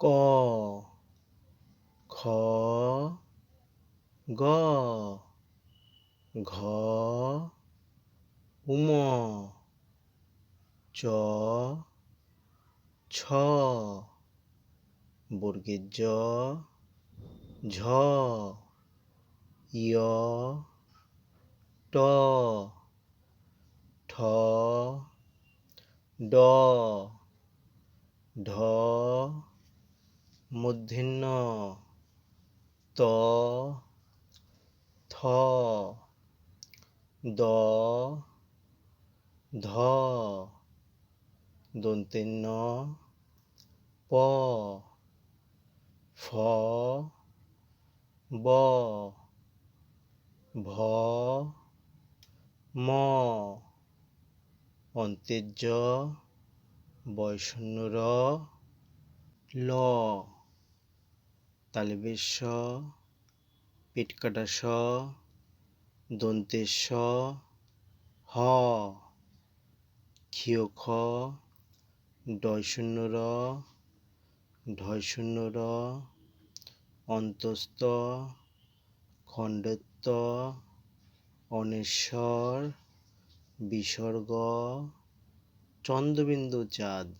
ক খ গ ঘ উম চ ছ বর্গের জ ঝ ইয় ট ঠ ড ঢ মূর্ধন্য ত, থ, দ, ধ, দন্তেন্ন, প, ফ, ব, ভ, ম, অন্তেজ্য বয়শূন্য র ল। তালবেশ পেটকাটা স দন্তেশ হ। ক্ষিয় খ, ডয় শূন্য র, ঢয় শূন্য র অন্তস্ত খণ্ডত্ব, অনেশ্বর, বিসর্গ, চন্দ্রবিন্দু চাঁদ।